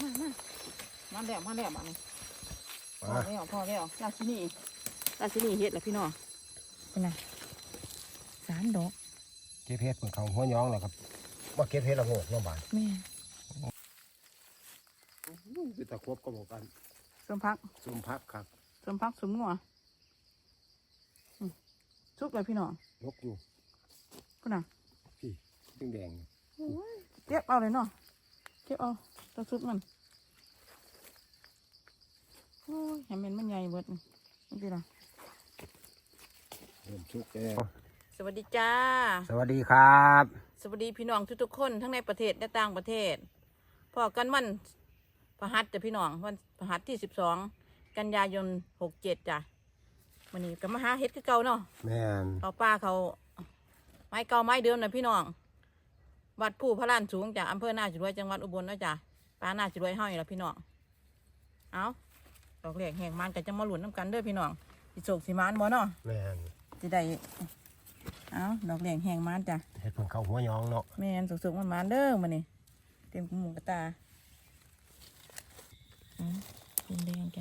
มามามาแล้วมาแล้วมานี่พอมาแล้วพอแล้วราชินีราชินีเฮ็ดแล้วพี่น้องเป็นไงสามดอกเก็บเห็ดเหมือนเขาหัวย้องเลยครับว่าเก็บเห็ดละโงกเน้องบานแม่คือตะครบก็บอกกันสมพักซุ่มพักครับสมพักสมงัวอืมสุกเลยพี่น้องนกอยู่พุ่นน่ะพี่แดงแดงโอ้ยเก็บเอาเลยเนาะเก็บเอา ตัวสุกมันโอ้ยเห็นมันมันใหญ่เบิดนี่นี่พี่น้องๆเริ่มชุกแล้วสวัสดีจ้า สวัสดีครับ สวัสดีพี่น้องทุกๆคนทั้งในประเทศและต่างประเทศพอกันวันพฤหัสจ้ะพี่น้องวันพฤหัสที่สิบสองกันยายนหกเจ็ดจ้ะวันนี้ก็มาหาเฮ็ดคือเก่าเนาะแม่นเอาป้าเขา ไม้เก่าไม้เดิมนะพี่น้องวัดผู้พระลานสูงจากอำเภอนาจุรวยจังหวัดอุบลนะจ้ะ ป้านาจุรวยเฮาอยู่แล้วพี่น้อง เอาดอกแหลกแหงมันก็จะมาหลุนน้ำกันเด้อพี่น้องสิโศกสิมานบ่เนาะแม่นสิได้ เอาดอกแหลกแหงมันจ้ะเห็ดเหมือนเขาหัวย้องเนาะแม่นสุกๆมันมาเด้อมานี่เต็มหมูกระตาอืมเป็นแดงแก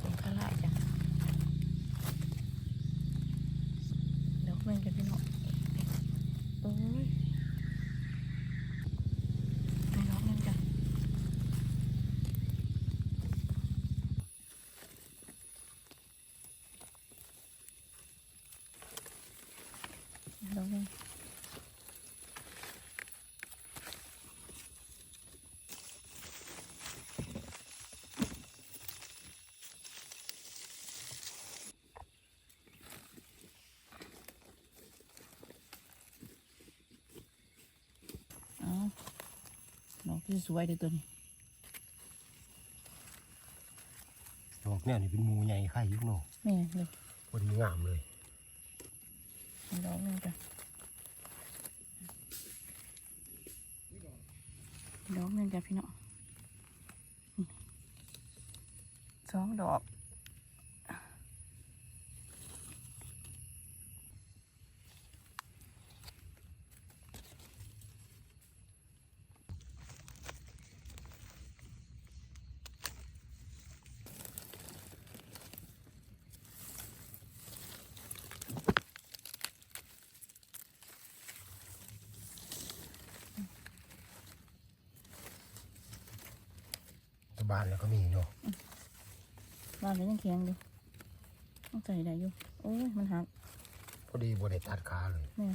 เป็นข้าราจ้ะดอกเม่นกันพี่น้องโอ้ยไม่ดอกเม่นจ้ะ ดอกเม่น อ๋อดอกที่ สวยเลยตัวนี้ดอกเนี่ยนี่เป็นหมูใหญ่ไข่ยุกเนาะแม่เลยพอดีงามเลยมีดอกหนึงจ้ะดอกหนึงจ้ะพี่น้องอืมสองดอก บานแล้วก็มีเนาะบ้านก็ยังแข็งอยู่ต้องใส่ได้อยู่โอ้ยมันหักพอดีบริตัดขาเลยแม่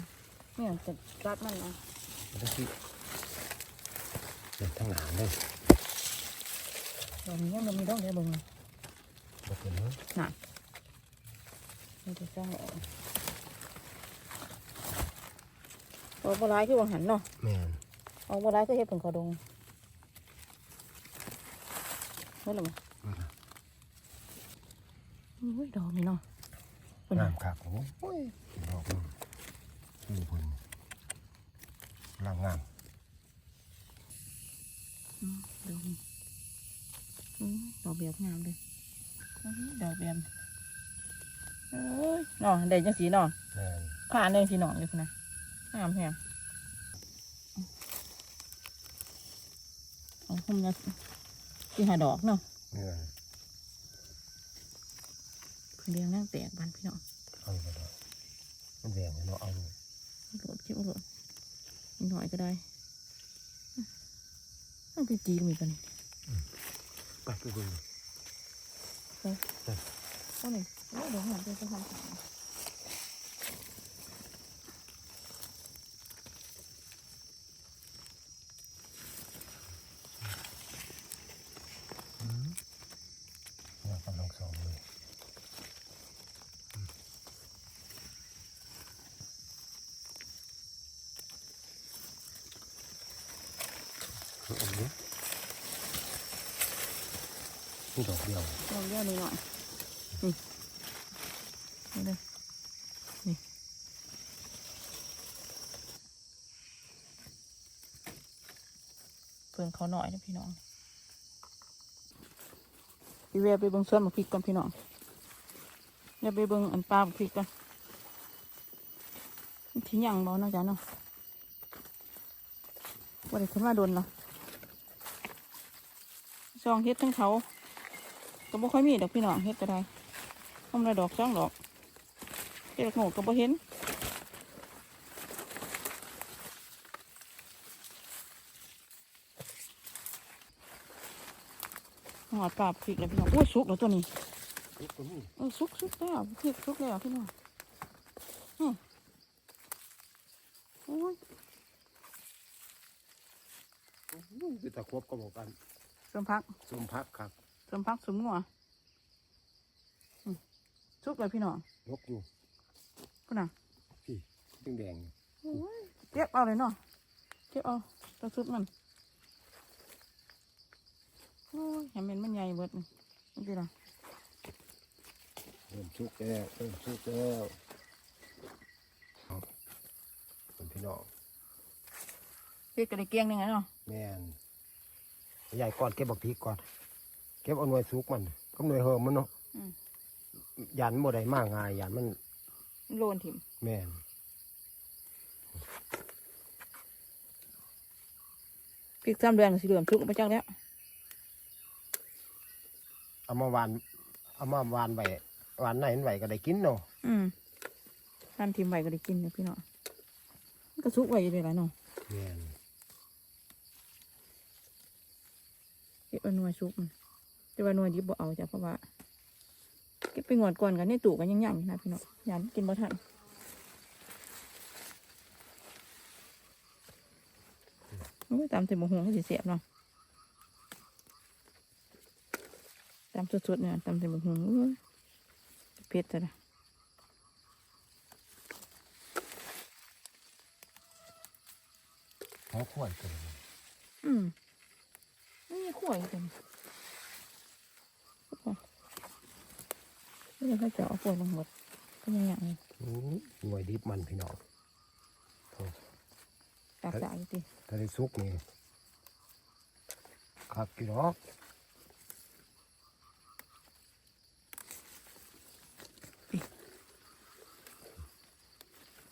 แม่จะรัดมันนะทั้งที่เป็นทั้งหนามเลยดอกนี้ยังบ่มีดอกเดียวเบิ่งเลยบกเป็นเนาะน่ะมันจะจ้างออกออกบ่ร้ายคือวังหันเนาะแม่นออกบ่ร้ายก็เฮ็ดผลขอดง เฮ้ยหรอมั้ยนั่นน่ะอุ้ยดอกนี่เนาะเป็นงามคักโอ้ยดอกนึงนี่เพิ่นกำลังงามอืมดอกนี่อืมดอกแบบงามเลยอื้อดอกแบบเอ้ยเนาะได้จังสีเนาะแม่นผ่านเลยสีหนองอยู่พุ่นนะงามแฮงเอาคุ้มละ สี่ห้าดอกเนาะเนื้อเพิ่นเลี้ยงนั่งแตกบ้านพี่น้องเอาอยู่บ่ดอกมันแดงเลยเนาะเอาเลยโหลดคิ้วโหลดอีกหน่อยก็ได้ต้องไปจีนมีกันไปไปดูก็หนึ่งโอ้ยเดี๋ยวหาไปจะทำขาย เนี่ยกำลังสองเลยอืมเอาดินี่ดอกเดียว ลองเลี้ย วหน่อยหน่อย นี่นี่เลยนี่เพิ่งเขาหน่อยนะพี่น้องพี่เวไปเบิ่งสวนมาพริกก่อนพี่น้องเดี๋ยวไปเบิ่งอันปลาพริกก่อนทิ้งอยังบ่นาะจ๊ะเนาะว่าได้ขึ้นมาโดนเหรอซองเฮ็ดทั้งเขา บ่ค่อยมีดอกพี่น้องเฮ็ดก็ได้ทำละดอกสองดอกเฮ็ดละโง่ก็บ่เห็นหอดปลาพริกแล้วพี่น้องโอ้ยสุกแล้วตัวนี้นี่ตัวนี้เออสุกสุกแล้วพริกสุกแล้วพี่น้องอืมโอ้ยคือตะครบก็บอกกันสมพักสมพักครับ สมพักสมงัวอืมสุกเลยพี่น้องยกอยู่พุ่นน่ะพี่แดงแดงๆอยู่โอ้ยเก็บเอาเลยเนาะเก็บเอาตะสุดมันโอ้ยเห็นมันมันใหญ่เบิดนี่นี่สิล่ะเริ่มชุกแล้วเริ่มชุกแล้วครับเป็นพี่น้องพริกกระเดียเกียงหนึงไงเนาะแม่นใหญ่ก่อนเก็บบักพริกก่อน เก็บเอาหน่วยสุกมันก็หน่วยเฮิมมันเนาะอืมยันบ่ได้มากง่ายยันมันโลนถิ่มแม่นพริกสามเดือนก็สิเหลื่อมสุกไปจักแล้วเอามาวานเอามาวานไว้วานไหนมันไหวก็ได้กินเนาะอืมท่านทิมไว้ก็ได้กินเนี่ยพี่น้องมันก็สุกไว้อยู่เลยล่ะเนาะแม่น เก็บเอาหน่วยซุกมัน แต่ว่าหน่วยดิบบ่เอาจ้ะเพราะว่าเก็บไปงวดก่อนกันในตู้กันยังยังอยู่นะพี่น้องยันกินบ่ทันโอ้ยตามเต็มหงก็สิเสียบเนาะตามสดๆเนี่ยตามเต็มหงโอ้ยเผ็ดจ้ะนะเขาขวดกันอืมนี่ข่วยกัน ไม่ได้เขาเจาะข่วยลงหมดก็ยังอย่างนี้อื้อหน่วยดิบมันพี่น้องตากสายติถ้าได้สุกนี่คักกี่ดอก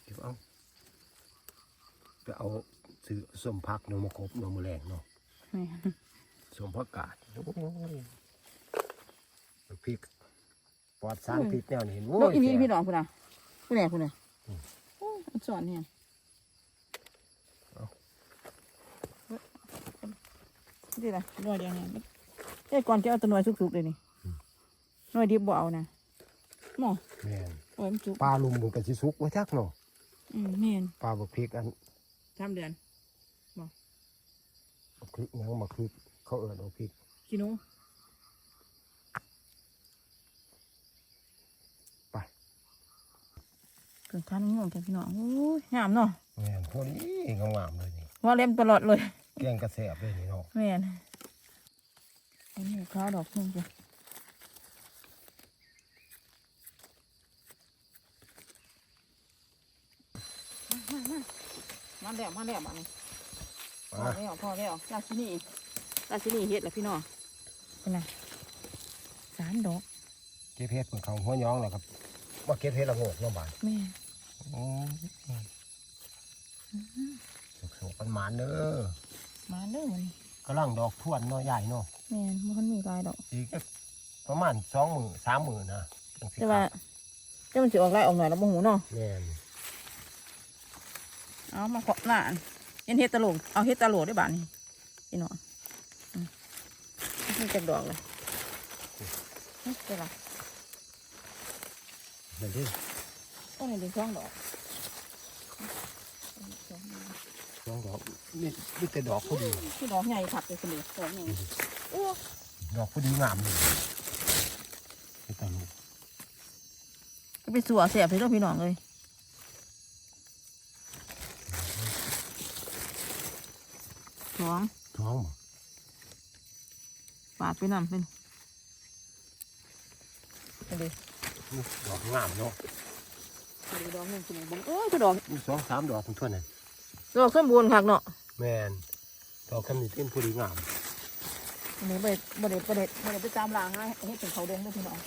เดี๋ยวเอาไปเอาซื้อส้มพักเนาะมาครบเนาะมาแรงเนาะนี่ส้มพักกาดโอ้ยพริก ปลอดสารพิษแนวนี้เห็นโว้นกยอีนี่แซ่บพี่น้องคุณน่ะคุณแหน่คุณน่ะอืมโอ้ยอันสอนเนี่ยเอานี่ล่ะหน่วยเดียวเนี่ยเอ้ยก่อนจะเอาแตัวหน่วยสุกๆเลยนี่หน่วยดิบบ่เอานะหมอแม่นโอ้ยมันสุกปลาลุมมันก็สิสุกไว้จักเนาะอืมแม่นปลาบักพริกอันสามเดือนบักพริกหยังบักพริกเขาเอิ้นเอาพริกกิโล ไป เกิดทานง่วงแกพี่น้องโอ้ยงามเนาะแม่นพอดีงามๆเลยนี่หัว่าเล่มตลอดเลยแกงกระแสบเลยนี่เนาะแม่นอันนี้ข้าวดอกนึงจ้ะมาแล้วมาแล้วมานี่พอมาแล้วพอแล้วราชินีราชินีเฮ็ดแล้วพี่น้องเป็นไงสามดอกเก็บเห็ดของเขาหัวย้องแล้วครับ ว่าเก็บเห็ดละโงกเนาะบาดแม่โอ้สุกๆมันหมานเด้อมาเด้อมันกำลังดอกทวนเนาะใหญ่เนาะแม่นมันมีหลายดอกอีกก็ประมาณสองหมื่นสามหมื่นนะจังสิแต่ว่าแต่มันสิออกลายออกหน่อยแล้วบ่หูเนาะแม่นเอามาขอหน้าอันเห็นเฮ็ดตะโหลกเอาเฮ็ดตะโหลกได้บาดนี่พี่น้องอืมนี่จักดอกเลยนี่เจ้าล่ะ เดี๋ยวดิโอ้ยเดี๋ยวช่องดอกสองดอกนี่นี่แต่ดอกพอดีคือดอกใหญ่ขับไปคนเดียวดอกใหญ่โอ้ดอกพอดีงามเลยนี่ตาลูกก็ไปสัวเสียบเลยเด้อพี่น้องเลยสองท้องบ่ปาดไปนั่นเป็นไปเลยนี่ ดอกงามเนาะดอกนึงคุณบังเอ้ยคืดอกสองสามดอกคุณทวดน่นดอกขึ้นรณ์หักเนาะแมนดอกคำนี้เต้นผู้ดีงามอันนี้บ่ได้บ่ไดประเด้บ่ได้ไปจามลางให้ให้เป็นเขาแดงด้วยพี่น้อง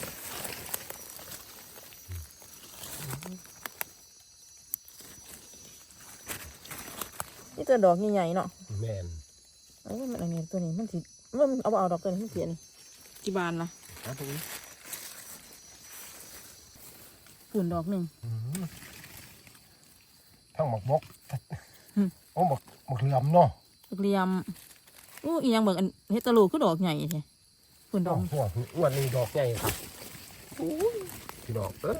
นี่ตัวดอกใหญ่ๆเนาะแมนเอ้ยมันอะไรเนี้ตัวนี้มันสิมันเอาเอาดอกตัวนี้มันเสียนี่กี่บานนะครับตรงนี้ ปุ่นดอกหนึ่งทั้งหมกบกโอ้หมกหมกเหลื่อมเนาะดอกเหลี่ยมอู้อียังเบิ่งอันเฮ็ดตะลูคือดอกใหญ่แท้ปุ่นดอกหัวอ้วนนี่ดอกใหญ่ครับพี่ดอกเอ้ย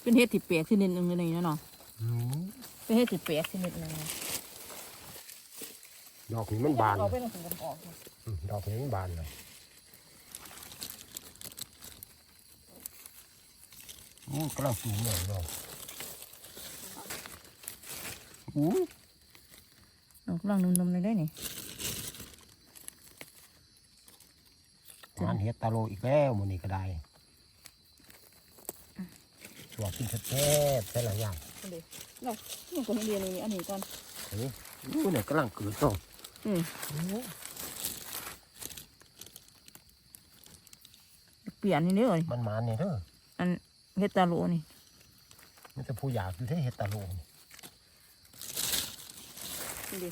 เป็นเฮ็ดที่แปลกชนิดนึงเลยนี่เนาะเป็นเฮ็ดที่แปลกชนิดนึงดอกนี้มันบานเลงถุงกันออกอืมดอกนี้มันบานเลย โอ้กำลังสูงเลยเนาะอู้ดอกล่างนุ่มๆเลยได้นี่งานเฮ็ดตาโลอีกแล้วมันนี้ก็ได้สวกกินแซ่บๆใช่หลายอย่างอันนี้เนาะนี่ก็เรียนนี่อันนี้ก่อนเฮ้ยอู้เนี่ยกำลังเกิดเนาะอืมเปลี่ยนนี่เด้อมันมาเนี่ยเด้ออัน เฮ็ดตาโลนี่มันจะผู้อยากอยู่ที่เฮ็ดตาโลนี่นี่ดิ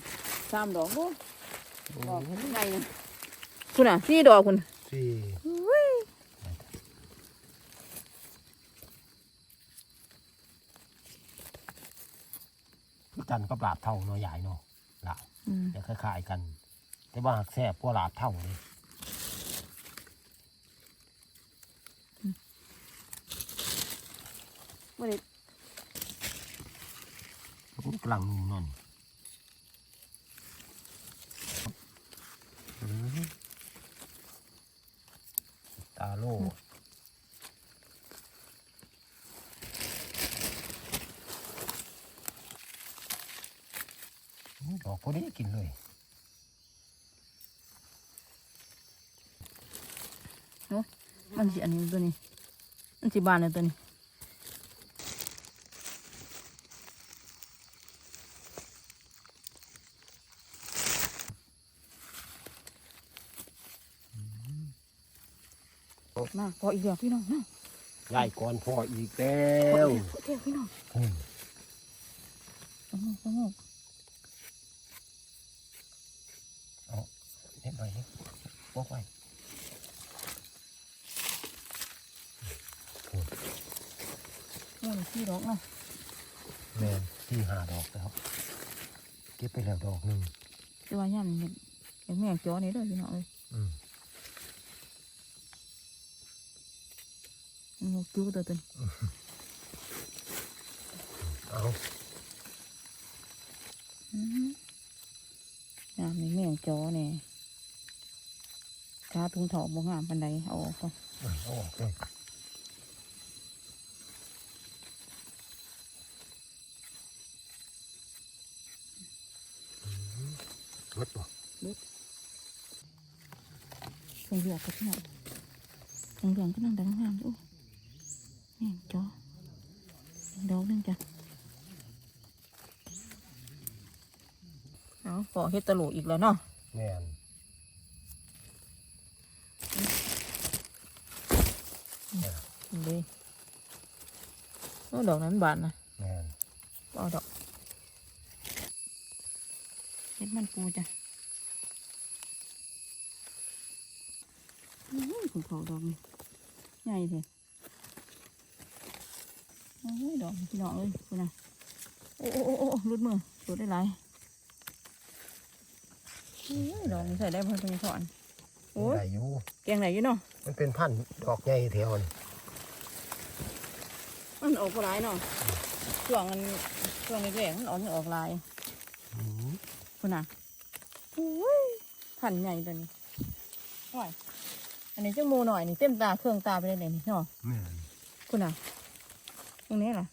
สามดอกโอ้โอ้ดอกใหญ่นะคุณอะสี่ดอกคุณสี่คือกันกับหลาบเท่าเนาะใหญ่เนาะหลาบอืมจะคล้ายๆกัน แต่ว่าหักแซ่บกว่าหลาบเท่าเลย บ่ได้กำลังนุ่มนั่นอืมตาโลอู้ดอกพอดีกินเลยมันสิอันนี้ตัวนี้ มันสิบานเลยตัวนี้ มาพออีกเดียวพี่น้องนะไล่ก่อนพ่ออีกแล้วพอเที่ยวพี่น้องอืมสงบสงบเห็นหน่อยนี่บอกไว้มันพี่ดอกเนาะแมนที่หาดอกแล้วเก็บไปแล้วดอกหนึ่งแต่ว่าย่ำนี่เห็นแม่งจอนี่เด้อพี่น้องเอ้ย อืมงูกิ้วตัวตัวนี้เอาอืมย่ำนี่แม่งจอเนี่ยขาทุงเถาบ่งามปันใดเอาออกก่อนเอาออกเลยรถบ่คงเหลือกกับพี่น้องคงเหลืองก็นั่งแต่งงามอยู่ แม่งจอดอกหนึงจ้ะเอาพอเฮ็ดตะโหลอีกแล้วเนาะแมนเลยโอ้ดอกนั้นบานนะแมนบ่เอาดอกเฮ็ดมันปูจ้ะอื้อหือคุณเขาดอกนี่ใหญ่เลยโอ้ย ดอกพี่น้องเอ้ยคุณน่ะโอ้โอ้โอ้โอ้รุดมือรุดได้หลายโอ้ยดอกนี่ใส่ได้พอตรงสอนโอ้ยได้อยู่แกงไหนอยู่เนาะมันเป็นพันธุ์ดอกใหญ่แถวนี่มันออกหลายเนาะช่วงมันช่วงแรกๆมันออกไม่ออกหลายอืมคุณน่ะโอ้ยพันใหญ่ตัวนี้หน่อยอันนี้จังโมหน่อยนี่เต็มตาเครื่องตาไปเลยเนี่ยนี่เนาะแมนคุณน่ะต รงนี้ล่ะ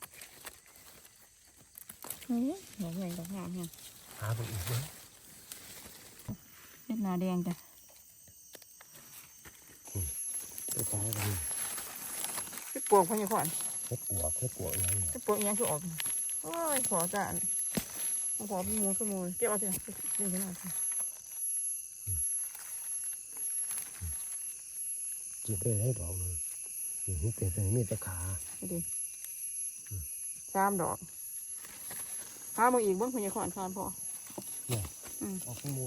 นี่ดอกใหญ่ดอกงามเนี่ยหาไปอีกเลยเล็ดหนาแดงจ้ะไปฟ้ากันไปปวกพญาขวัญเฮ็ดปวกเฮ็ดปวกอะไรเนี่ยไปปวกอีหยังคือออกโอ้ยขอจานขอเป็นมูลเป็นมูลเก็บเอาสินี่ขนาดเก็บไปให้ดอกหนึงนี่เป็นเป็นมีแต่ขานี่ดิสามดอกพามาอีกเบิ้งพญาขอนคานพ่อเนี่ยอืมออกเป็นหมู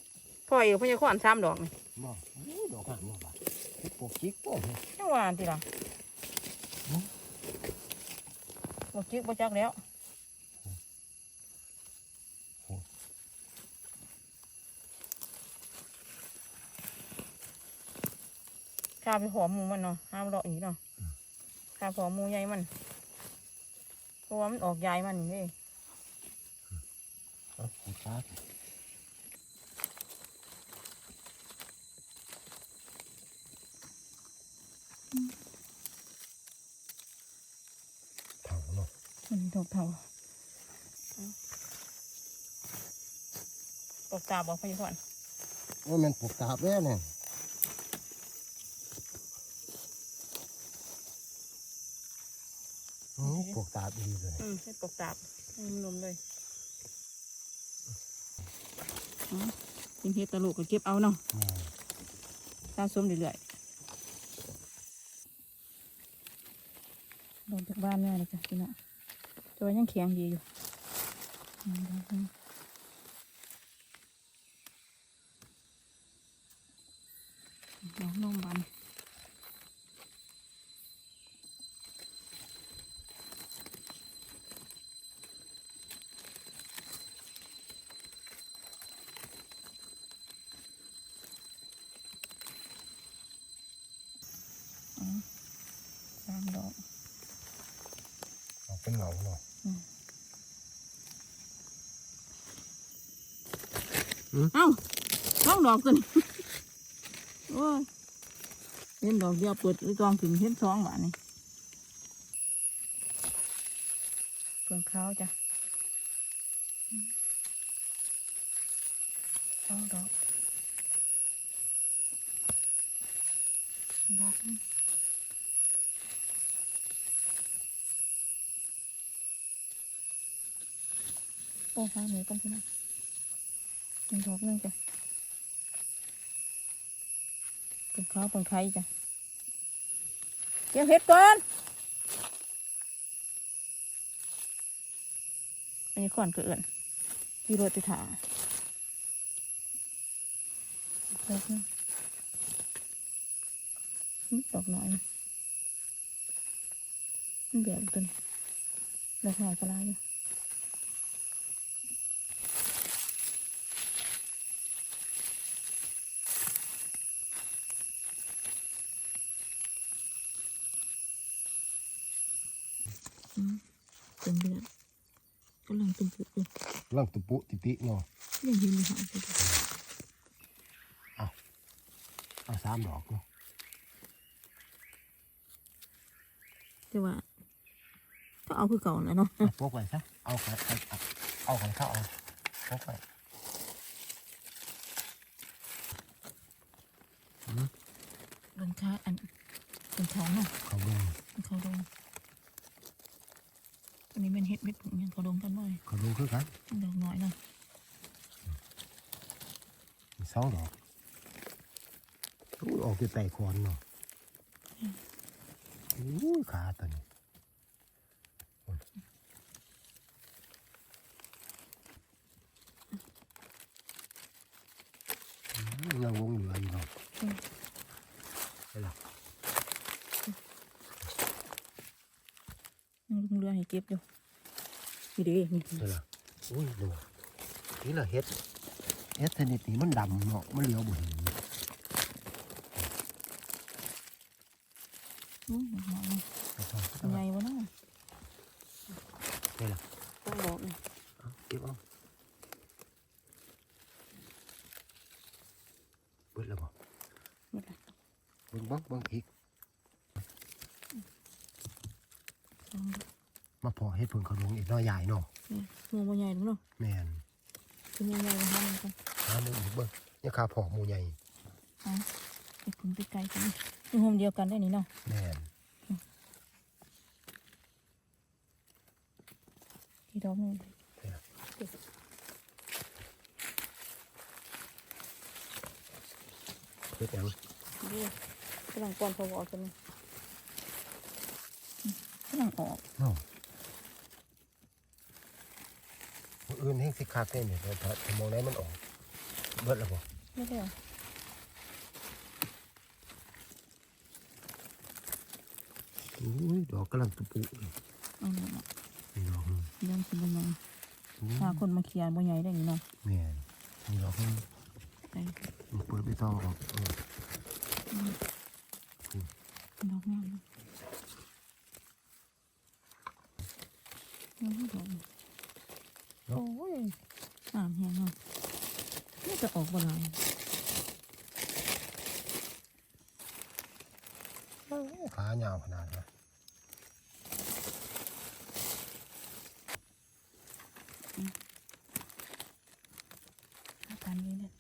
พ่ออีกพญาขอนสามดอกนี่บ่โอ้ดอกงามบ่บาดเฮ็ดปลูกจิกบ่เฮ็ดยังหวานทีละอืมบกจิกบจักแล้วข้าไปหอมหมูมันเนาะห้ามเลาะอีกเนาะข้าหอมหมูใหญ่มันเพ ราะว่ามันออกใหญ่มันนี่เอาปลูกซาเท่าเนาะมันดอกเทาตกตาบอกพยาก่อนโอ้แม่นปลูกตาบแล้วเนี่ยโอ้ ปลูกตาบดีเลยอืมให้ตกตาบให้มันนมเลยอ๋อกินเห็ดตะลุกก็เก็บเอาเนาะแม่นสะสมเรื่อยๆลงจากบ้านแม่เลยจ้ะพี่น้องตัวยังแข็งดีอยู่อืมดอกนี้ดอกนมบานอ๋อสามดอก เอาเป็นเหงาเนาะเอ้าสองดอกกันโอ้ยเห็นดอกเดียวเปิดไว้กองถึงเห็นสองบาทนี่เปลืองขาวจ้ะอืมสองดอกดอกหนึ่ง โอ้ยหาหนูกันพี่น้องหนึ่งดอกนึงจ้ะเปลืองขาวเปลืองไข่จ้ะเก็บเห็ดก่อนอันนี้ก่อนเกิดที่รถไปถาดอกนึงดอกน้อยมันแบบตัวนี้ดอกน้อยก็ลายอยู่ เป็นเดือนกำลังเป็นปุกอยู่ลังตุปุติปิเนาะยังเห็นอยู่หางไปดูเอาสามดอกเนาะแต่ว่าก็เอาคือเก่าแล้วเนาะเอาพวกไว้ซะเอาไปเอาเอาของเข้าเอาพวกไว้เป็นค้าอันเป็นเขาเนาะเขาลงเป็นเขาดง อันนี้เป็นเห็ดเม็ดผงยังเขาดงกันหน่อยเขาลงคือกันดอกน้อยเนาะมีสองดอกอู้ออกจะไต่คอนเนาะอู้ขาตัวนี้อืมยังวงเหลืออยู่เนาะไปละ ยังลง เรือให้เก็บอยู่นี่เดินี่ไปละอุ้ยดูนี่แหละเฮ็ดเฮ็ดชนิดนี้มันดำเนาะมันเหลียวบ่เห็นอู้ดอกน้อยเนาะไปต่อไปต่อใหญ่วะเนาะไปละต้องดอกนี่เอาเก็บเอาเบิดแล้วบ่หมดละเบิ่งเบิ่งเบิ่งอีก สองดอก มาพอเฮ็ดเพิ่งเขาลงอีกน้อยใหญ่เนาะนี่หมูบ่ใหญ่หรอกเนาะแม่นคือใหญ่ๆมาทำมันกันหาหมูอีกเบิ่งเนี่ยขาพอกหมูใหญ่เอ๋อไปขุนไปไกลกันนี่คือโฮมเดียวกันได้นี่เนาะแม่นที่ดอกนี่เฮ็ดหยังดูกำลังก่อนพอบอกกันนี่อืมกำลังออกเนาะ มื้ อื่นแห้งสิคักเนี่ยแต่ถ้ามองไหนมันออก เบิดแล้วบ่ไม่ได้อุ้ยดอกกำลังตุปุเลยอืมนี่ดอกหนึงเรื่องสิบยังอุ้ยถ้าคนมาเคลียร์บ่ใหญ่ได้ย่างนี้เนาะแม่นนี่ดอกหนึงไอ้มันเปิดไปต่อออกเออดอกงามนี่ดอก โอ้ยงามแฮงเนาะนี่จะออกบ่หลายขายาวขนาดนั้นอาการนี้เนี่ย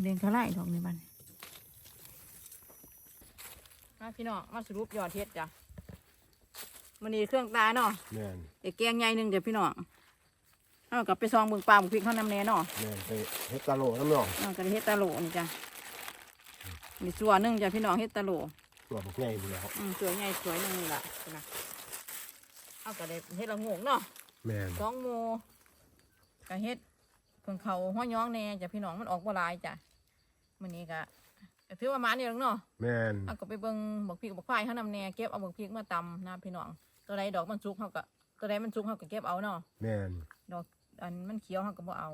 เรียนเขาไล่ดอกในบ้านมาพี่น้องมาสรุปยอดเฮ็ดจ้ะ มันนี่เครื่องตาเนาะแม่นเด็กแกงใหญ่หนึ่งจ้ะพี่น้องเอากลับไปซองเบิ่งปลาบุกพริกเขานำแน่เนาะแม่นไปเฮ็ดตาโหลน้ำหนองเอากระเฮ็ดตาโหลนี่จ้ะมีส่วนหนึ่งจ้ะพี่น้องเฮ็ดตาโหลตัวบักใหญ่อยู่แล้วอืมสวยใหญ่สวยหนึ่งนี่ล่ะนะเอากระเด็เฮ็ดละโงงเนาะแม่นสองโมกระเฮ็ดเพิ่งเขาห้อยย้องแน่จ้ะพี่น้องมันออกบ่หลายจ้ะมื้อนี้ก็ ก็ถือว่าหมานี่แล้วเนาะแม่นเอาก็ไปเบิ่งบักพริกบักพายเขานำแน่เก็บเอาบักพริกมาตำนะพี่น้อง ตัวใดดอกมันสุกเขาก็ตัวใดมันสุกเขาก็เก็บเอาเนาะแม่นดอกอันมันเขียวเขาก็บ่เอา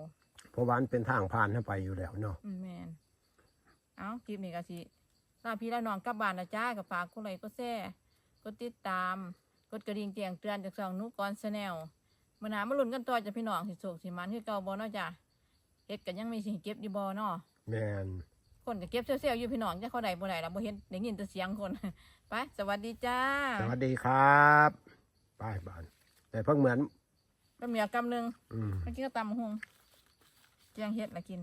เพราะวามันเป็นทางผ่านให้ไปอยู่แล้วเนาะอืมแม่นเอาคลิปนี้ก็สิลาพี่ลาน้องกลับบ้านนะจ้ากับฝากกดไลค์กดแชร์กดติดตามกดกระดิ่งแจ้งเตือนจากช่องนุกรชาแนลมื่อหนามาลุ้นกันต่อจ้ะพี่น้องสิโศกสิมันคือเก่าบ่เนาะจ้ะเฮ็ดกันยังมีสิเก็บอยู่บ่เนาะแม่น คนก็เก็บเซี่ยวๆอยู่พี่น้องจะเขาได้บ่ได้ล่ะบ่เห็นได้ยินแต่เสียงคนไปสวัสดีจ้าสวัสดีครับไปบ้านแต่เพิ่งเหมือนก็เมียกำหนึงอืม เมื่อกี้ก็ตำบักหุงแกงเฮ็ดละกิน